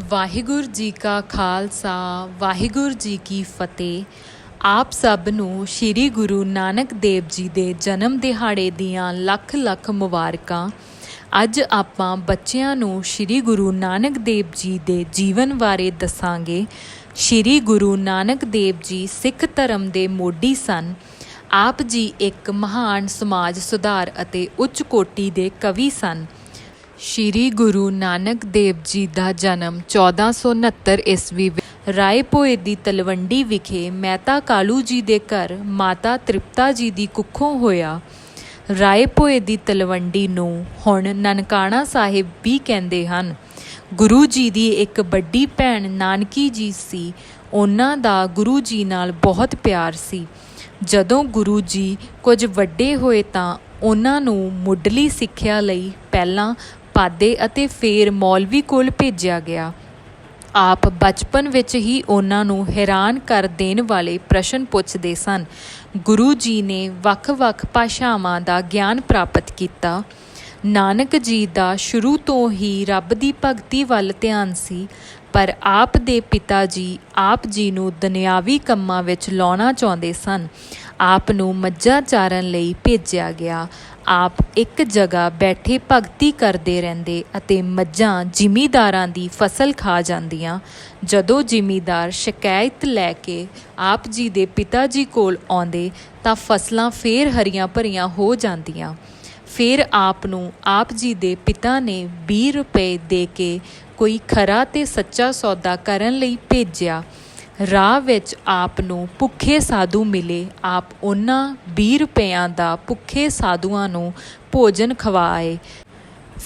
ਵਾਹਿਗੁਰੂ ਜੀ ਕਾ ਖਾਲਸਾ, ਵਾਹਿਗੁਰੂ ਜੀ ਕੀ ਫਤਿਹ। ਆਪ ਸਭ ਨੂੰ ਸ੍ਰੀ ਗੁਰੂ ਨਾਨਕ ਦੇਵ ਜੀ ਦੇ ਜਨਮ ਦਿਹਾੜੇ ਦੀਆਂ ਲੱਖ ਲੱਖ ਮੁਬਾਰਕਾਂ। ਅੱਜ ਆਪਾਂ ਬੱਚਿਆਂ ਨੂੰ ਸ੍ਰੀ ਗੁਰੂ ਨਾਨਕ ਦੇਵ ਜੀ ਦੇ ਜੀਵਨ ਬਾਰੇ ਦੱਸਾਂਗੇ। ਸ੍ਰੀ ਗੁਰੂ ਨਾਨਕ ਦੇਵ ਜੀ ਸਿੱਖ ਧਰਮ ਦੇ ਮੋਢੀ ਸਨ। ਆਪ ਜੀ ਇੱਕ ਮਹਾਨ ਸਮਾਜ ਸੁਧਾਰ ਅਤੇ ਉੱਚ ਕੋਟੀ ਦੇ ਕਵੀ ਸਨ। ਸ਼੍ਰੀ ਗੁਰੂ ਨਾਨਕ ਦੇਵ ਜੀ ਦਾ ਜਨਮ 1469 ਈਸਵੀ ਵਿੱਚ ਰਾਏ ਭੋਏ ਦੀ ਤਲਵੰਡੀ ਵਿਖੇ ਮਹਿਤਾ ਕਾਲੂ ਜੀ ਦੇ ਘਰ ਮਾਤਾ ਤ੍ਰਿਪਤਾ ਜੀ ਦੀ ਕੁੱਖੋਂ ਹੋਇਆ। ਰਾਏ ਭੋਏ ਦੀ ਤਲਵੰਡੀ ਨੂੰ ਹੁਣ ਨਨਕਾਣਾ ਸਾਹਿਬ ਵੀ ਕਹਿੰਦੇ ਹਨ। ਗੁਰੂ ਜੀ ਦੀ ਇੱਕ ਵੱਡੀ ਭੈਣ ਨਾਨਕੀ ਜੀ ਸੀ। ਉਹਨਾਂ ਦਾ ਗੁਰੂ ਜੀ ਨਾਲ ਬਹੁਤ ਪਿਆਰ ਸੀ। ਜਦੋਂ ਗੁਰੂ ਜੀ ਕੁਝ ਵੱਡੇ ਹੋਏ ਤਾਂ ਉਹਨਾਂ ਨੂੰ ਮੁੱਢਲੀ ਸਿੱਖਿਆ ਲਈ ਪਹਿਲਾਂ ਪਾਦੇ ਅਤੇ ਫੇਰ ਮੌਲਵੀ ਕੋਲ ਭੇਜਿਆ ਗਿਆ। ਆਪ ਬਚਪਨ ਵਿੱਚ ਹੀ ਉਹਨਾਂ ਨੂੰ ਹੈਰਾਨ ਕਰ ਦੇਣ ਵਾਲੇ ਪ੍ਰਸ਼ਨ ਪੁੱਛਦੇ ਸਨ। ਗੁਰੂ ਜੀ ਨੇ ਵੱਖ-ਵੱਖ ਭਾਸ਼ਾਵਾਂ ਦਾ ਗਿਆਨ ਪ੍ਰਾਪਤ ਕੀਤਾ। ਨਾਨਕ ਜੀ ਦਾ ਸ਼ੁਰੂ ਤੋਂ ਹੀ ਰੱਬ ਦੀ ਭਗਤੀ ਵੱਲ ਧਿਆਨ ਸੀ, ਪਰ ਆਪ ਦੇ ਪਿਤਾ ਜੀ ਆਪ ਜੀ ਨੂੰ ਦੁਨਿਆਵੀ ਕੰਮਾਂ ਵਿੱਚ ਲਾਉਣਾ ਚਾਹੁੰਦੇ ਸਨ। ਆਪ ਨੂੰ ਮੱਝਾਂ ਚਾਰਨ ਲਈ ਭੇਜਿਆ ਗਿਆ। ਆਪ ਇੱਕ ਜਗ੍ਹਾ ਬੈਠੇ ਭਗਤੀ ਕਰਦੇ ਰਹਿੰਦੇ ਅਤੇ ਮੱਝਾਂ ਜ਼ਿਮੀਦਾਰਾਂ ਦੀ ਫਸਲ ਖਾ ਜਾਂਦੀਆਂ, ਜਦੋਂ ਜ਼ਿਮੀਦਾਰ ਸ਼ਿਕਾਇਤ ਲੈ ਕੇ ਆਪ ਜੀ ਦੇ ਪਿਤਾ ਜੀ ਕੋਲ ਆਉਂਦੇ ਤਾਂ ਫਸਲਾਂ ਫੇਰ ਹਰੀਆਂ ਭਰੀਆਂ ਹੋ ਜਾਂਦੀਆਂ। ਫਿਰ ਆਪ ਨੂੰ ਆਪ ਜੀ ਦੇ ਪਿਤਾ ਨੇ 20 ਰੁਪਏ ਦੇ ਕੇ ਕੋਈ ਖਰਾ ਤੇ ਸੱਚਾ ਸੌਦਾ ਕਰਨ ਲਈ ਭੇਜਿਆ। ਰਾਹ ਵਿੱਚ ਆਪ ਨੂੰ ਭੁੱਖੇ ਸਾਧੂ ਮਿਲੇ, ਆਪ ਉਹਨਾਂ 20 ਰੁਪਇਆਂ ਦਾ ਭੁੱਖੇ ਸਾਧੂਆਂ ਨੂੰ ਭੋਜਨ ਖਵਾਏ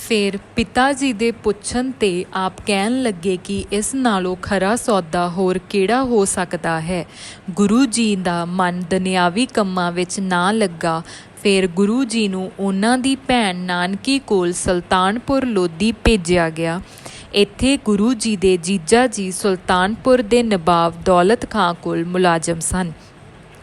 ਫਿਰ ਪਿਤਾ ਜੀ ਦੇ ਪੁੱਛਣ ਤੇ ਆਪ ਕਹਿਣ ਲੱਗੇ ਕਿ ਇਸ ਨਾਲੋਂ ਖਰਾ ਸੌਦਾ ਹੋਰ ਕਿਹੜਾ ਹੋ ਸਕਦਾ ਹੈ? ਗੁਰੂ ਜੀ ਦਾ ਮਨ ਦੁਨਿਆਵੀ ਕੰਮਾਂ ਵਿੱਚ ਨਾ ਲੱਗਾ। ਫਿਰ ਗੁਰੂ ਜੀ ਨੂੰ ਉਹਨਾਂ ਦੀ ਭੈਣ ਨਾਨਕੀ ਕੋਲ ਸੁਲਤਾਨਪੁਰ ਲੋਧੀ ਭੇਜਿਆ ਗਿਆ। ਇੱਥੇ ਗੁਰੂ ਜੀ ਦੇ ਜੀਜਾ ਜੀ ਸੁਲਤਾਨਪੁਰ ਦੇ ਨਵਾਬ ਦੌਲਤ ਖਾਂ ਕੋਲ ਮੁਲਾਜ਼ਮ ਸਨ।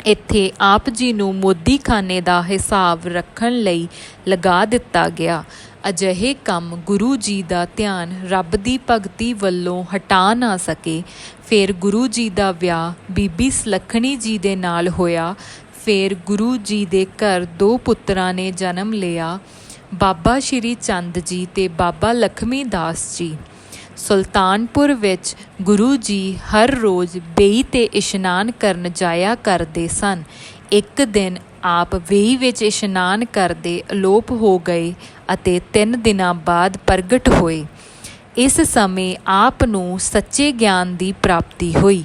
ਇੱਥੇ ਆਪ ਜੀ ਨੂੰ ਮੋਦੀਖਾਨੇ ਦਾ ਹਿਸਾਬ ਰੱਖਣ ਲਈ ਲਗਾ ਦਿੱਤਾ ਗਿਆ। ਅਜਿਹੇ ਕੰਮ ਗੁਰੂ ਜੀ ਦਾ ਧਿਆਨ ਰੱਬ ਦੀ ਭਗਤੀ ਵੱਲੋਂ ਹਟਾ ਨਾ ਸਕੇ। ਫਿਰ ਗੁਰੂ ਜੀ ਦਾ ਵਿਆਹ ਬੀਬੀ ਸੁਲੱਖਣੀ ਜੀ ਦੇ ਨਾਲ ਹੋਇਆ। ਫਿਰ ਗੁਰੂ ਜੀ ਦੇ ਘਰ ਦੋ ਪੁੱਤਰਾਂ ਨੇ ਜਨਮ ਲਿਆ। ਬਾਬਾ ਸ਼੍ਰੀ ਚੰਦ ਜੀ ਤੇ ਬਾਬਾ ਲਖਮੀ ਦਾਸ ਜੀ। ਸੁਲਤਾਨਪੁਰ ਵਿੱਚ ਗੁਰੂ ਜੀ ਹਰ ਰੋਜ਼ ਬੇਈ ਤੇ ਇਸ਼ਨਾਨ ਕਰਨ ਜਾਇਆ ਕਰਦੇ ਸਨ। ਇੱਕ ਦਿਨ ਆਪ ਵੇਈ ਵਿੱਚ ਇਸ਼ਨਾਨ ਕਰਦੇ ਅਲੋਪ ਹੋ ਗਏ ਅਤੇ 3 ਦਿਨਾਂ ਬਾਅਦ ਪ੍ਰਗਟ ਹੋਏ। ਇਸ ਸਮੇਂ ਆਪ ਨੂੰ ਸੱਚੇ ਗਿਆਨ ਦੀ ਪ੍ਰਾਪਤੀ ਹੋਈ।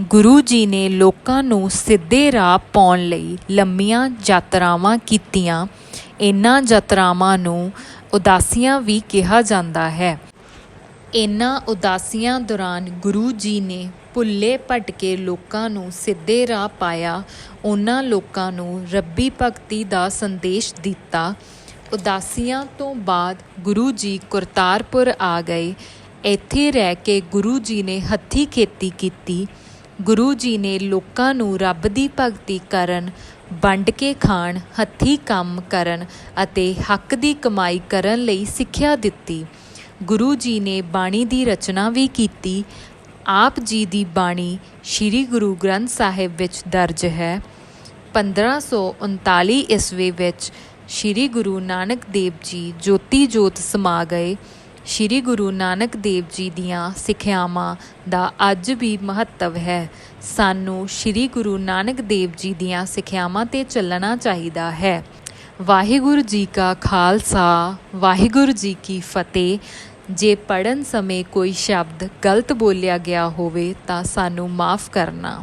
ਗੁਰੂ ਜੀ ਨੇ ਲੋਕਾਂ ਨੂੰ ਸਿੱਧੇ ਰਾਹ ਪਾਉਣ ਲਈ ਲੰਮੀਆਂ ਯਾਤਰਾਵਾਂ ਕੀਤੀਆਂ। ਇਨ੍ਹਾਂ ਯਾਤਰਾਵਾਂ ਨੂੰ ਉਦਾਸੀਆਂ ਵੀ ਕਿਹਾ ਜਾਂਦਾ ਹੈ। ਇਨ੍ਹਾਂ ਉਦਾਸੀਆਂ ਦੌਰਾਨ ਗੁਰੂ ਜੀ ਨੇ ਭੁੱਲੇ ਭਟਕੇ ਲੋਕਾਂ ਨੂੰ ਸਿੱਧੇ ਰਾਹ ਪਾਇਆ, ਉਹਨਾਂ ਲੋਕਾਂ ਨੂੰ ਰੱਬੀ ਭਗਤੀ ਦਾ ਸੰਦੇਸ਼ ਦਿੱਤਾ। ਉਦਾਸੀਆਂ ਤੋਂ ਬਾਅਦ ਗੁਰੂ ਜੀ ਕਰਤਾਰਪੁਰ ਆ ਗਏ। ਇੱਥੇ ਰਹਿ ਕੇ ਗੁਰੂ ਜੀ ਨੇ ਹੱਥੀ ਖੇਤੀ ਕੀਤੀ। ਗੁਰੂ ਜੀ ਨੇ ਲੋਕਾਂ ਨੂੰ ਰੱਬ ਦੀ ਭਗਤੀ ਕਰਨ, ਵੰਡ ਕੇ ਖਾਣ, ਹੱਥੀ ਕੰਮ ਕਰਨ ਅਤੇ ਹੱਕ ਦੀ ਕਮਾਈ ਕਰਨ ਲਈ ਸਿੱਖਿਆ ਦਿੱਤੀ। ਗੁਰੂ ਜੀ ਨੇ ਬਾਣੀ ਦੀ ਰਚਨਾ ਵੀ ਕੀਤੀ। ਆਪ ਜੀ ਦੀ ਬਾਣੀ ਸ੍ਰੀ ਗੁਰੂ ਗ੍ਰੰਥ ਸਾਹਿਬ ਵਿੱਚ ਦਰਜ ਹੈ। 1539 ਈਸਵੀ ਵਿੱਚ ਸ੍ਰੀ ਗੁਰੂ ਨਾਨਕ ਦੇਵ ਜੀ ਜੋਤੀ ਜੋਤ ਸਮਾ ਗਏ। ਸ੍ਰੀ ਗੁਰੂ ਨਾਨਕ ਦੇਵ ਜੀ ਦੀਆਂ ਸਿੱਖਿਆਵਾਂ ਦਾ ਅੱਜ ਵੀ ਮਹੱਤਵ ਹੈ। ਸਾਨੂੰ ਸ੍ਰੀ ਗੁਰੂ ਨਾਨਕ ਦੇਵ ਜੀ ਦੀਆਂ ਸਿੱਖਿਆਵਾਂ ਤੇ ਚੱਲਣਾ ਚਾਹੀਦਾ ਹੈ। ਵਾਹਿਗੁਰੂ ਜੀ ਕਾ ਖਾਲਸਾ, ਵਾਹਿਗੁਰੂ ਜੀ ਕੀ ਫਤਿਹ। ਜੇ ਪੜਨ ਸਮੇਂ ਕੋਈ ਸ਼ਬਦ ਗਲਤ ਬੋਲਿਆ ਗਿਆ ਹੋਵੇ ਤਾਂ ਸਾਨੂੰ ਮਾਫ ਕਰਨਾ।